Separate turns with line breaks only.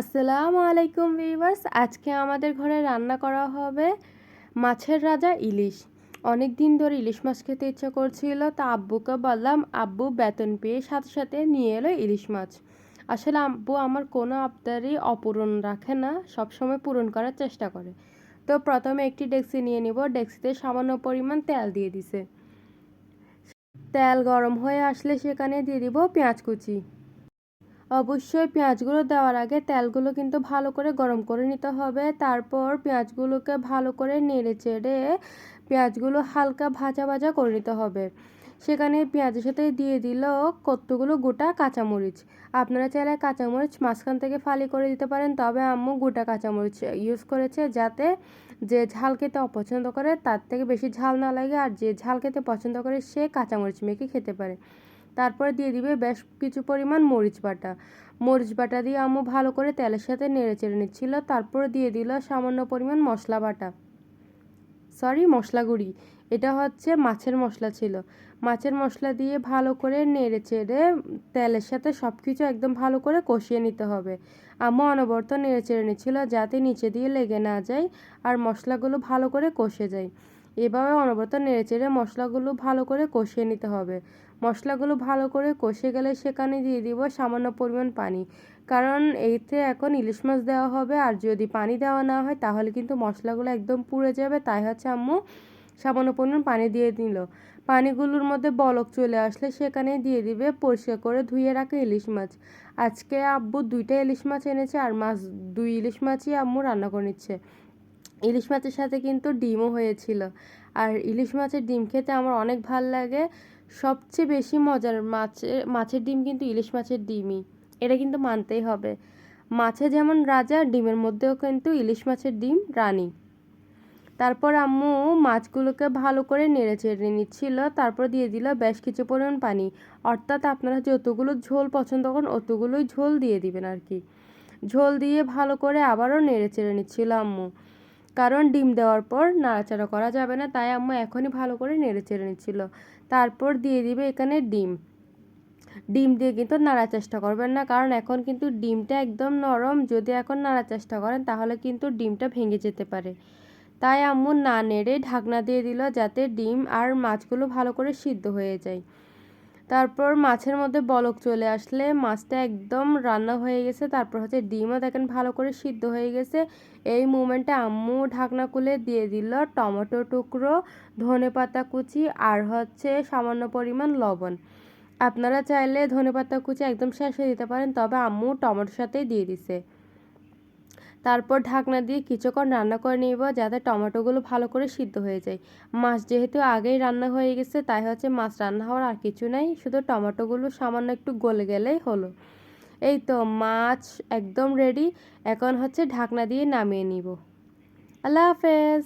আসসালামু আলাইকুম ভিউয়ার্স। আজকে আমাদের ঘরে রান্না করা হবে মাছের রাজা ইলিশ। অনেক দিন ধরে ইলিশ মাছ খেতে ইচ্ছা করছিল, তা আব্বুকে বললাম, আব্বু, বেতন পেয়ে সাথে সাথে নিয়ে এলো ইলিশ মাছ। আসলে আব্বু আমার কোনো আবদারই অপূরণ রাখে না, সবসময় পূরণ করার চেষ্টা করে। তো প্রথমে একটি ডেক্সি নিয়ে নিব। ডেক্সিতে সামান্য পরিমাণ তেল দিয়ে দিছে। তেল গরম হয়ে আসলে সেখানে দিয়ে দিব পেঁয়াজ কুচি। অবশ্যই পেঁয়াজগুলো দেওয়ার আগে তেলগুলো কিন্তু ভালো করে গরম করে নিতে হবে। তারপর পেঁয়াজগুলোকে ভালো করে নেড়ে চেড়ে পেঁয়াজগুলো হালকা ভাজা ভাজা করে নিতে হবে। সেখানে পেঁয়াজের সাথে দিয়ে দিল কতগুলো গোটা কাঁচামরিচ। আপনারা চাইলে কাঁচামরিচ মাঝখান থেকে ফালি করে দিতে পারেন, তবে আম্মু গোটা কাঁচামরিচ ইউজ করেছে যাতে যে ঝাল খেতে অপছন্দ করে তার থেকে বেশি ঝাল না লাগে, আর যে ঝাল খেতে পছন্দ করে সে কাঁচামরিচ মেখে খেতে পারে। তারপরে দিয়ে দিবে বেশ কিছু পরিমাণ মরিচ বাটা। মরিচ বাটা দিয়ে আম্মু ভালো করে তেলের সাথে নেড়ে চেড়ে নিচ্ছিল, তারপর দিয়ে দিল সামান্য পরিমাণ মশলা বাটা। সরি, মশলা গুঁড়ি। এটা হচ্ছে মাছের মশলা ছিল। মাছের মশলা দিয়ে ভালো করে নেড়ে চেড়ে তেলের সাথে সব কিছু একদম ভালো করে কষিয়ে নিতে হবে। আম্মু অনবরত নেড়ে চেড়ে নিচ্ছিল যাতে নিচে দিয়ে লেগে না যায় আর মশলাগুলো ভালো করে কষে যায়। এভাবে অনবরত নেড়ে চেড়ে মশলাগুলো ভালো করে কষিয়ে নিতে হবে। মশলাগুলো ভালো করে কষে গেলে সেখানে দিয়ে দিব সামান্য পরিমাণ পানি। কারণ এইতে এখন ইলিশ মাছ দেওয়া হবে আর যদি পানি দেওয়া না হয় তাহলে কিন্তু মশলাগুলো একদম পুড়ে যাবে। তাই হচ্ছে আম্মু সামান্য পরিমাণ পানি দিয়ে দিল পানিগুলোর মধ্যে বলক চলে আসলে সেখানে দিয়ে দিবে পরিষ্কার করে ধুয়ে রাখা ইলিশ মাছ। আজকে আব্বু দুইটা ইলিশ মাছ এনেছে আর মাছ দুই ইলিশ মাছই আম্মু রান্না করে নিচ্ছে। ইলিশ মাছের সাথে কিন্তু ডিমও হয়েছিল। আর ইলিশ মাছের ডিম খেতে আমার অনেক ভালো লাগে। সবচেয়ে বেশি মজার মাছের মাছের ডিম কিন্তু ইলিশ মাছের ডিমই। এটা কিন্তু মানতেই হবে। মাছে যেমন রাজা, ডিমের মধ্যেও কিন্তু ইলিশ মাছের ডিম রানী। তারপর আম্মু মাছগুলোকে ভালো করে নেড়ে চেড়ে নিচ্ছিল। তারপর দিয়ে দিল বেশ কিছু পরিমাণ পানি। অর্থাৎ আপনারা যতগুলো ঝোল পছন্দ করেন, অতগুলোই ঝোল দিয়ে দিবেন আর কি। ঝোল দিয়ে ভালো করে আবারও নেড়ে চেড়ে নিচ্ছিল আম্মু। কারণ ডিম দেওয়ার পর নাড়াচাড়া করা যাবে না, তাই আম্মু এখনই ভালো করে নেড়ে চেড়ে নিচ্ছিল। তারপর দিয়ে দিবে এখানে ডিম। ডিম দিয়ে কিন্তু নাড়ার চেষ্টা করবেন না, কারণ এখন কিন্তু ডিমটা একদম নরম। যদি এখন নাড়ার চেষ্টা করেন, তাহলে কিন্তু ডিমটা ভেঙে যেতে পারে। তাই আম্মু না নেড়ে ঢাকনা দিয়ে দিল যাতে ডিম আর মাছগুলো ভালো করে সিদ্ধ হয়ে যায়। তারপর মাছের মধ্যে বলক চলে আসলে মাছটা একদম রান্না হয়ে গেছে। তারপর হচ্ছে ডিমও দেখেন ভালো করে সিদ্ধ হয়ে গেছে। এই মুমেন্টে আম্মু ঢাকনা খুলে দিয়ে দিল টমেটো টুকরো, ধনে পাতা কুচি আর হচ্ছে সামান্য পরিমাণ লবণ। আপনারা চাইলে ধনে পাতা কুচি একদম শেষে দিতে পারেন, তবে আম্মু টমেটোর সাথেই দিয়ে দিছে। তারপর ঢাকনা দিয়ে কিছুক্ষণ রান্না করে নিব যাতে টমেটোগুলো ভালো করে সিদ্ধ হয়ে যায়। মাছ যেহেতু আগেই রান্না হয়ে গেছে, তাই হচ্ছে মাছ রান্না হওয়ার আর কিছু নাই, শুধু টমেটোগুলো সামান্য একটু গলে গেলেই হলো। এই তো মাছ একদম রেডি এখন হচ্ছে ঢাকনা দিয়ে নামিয়ে নিব। আল্লাহ হাফেজ!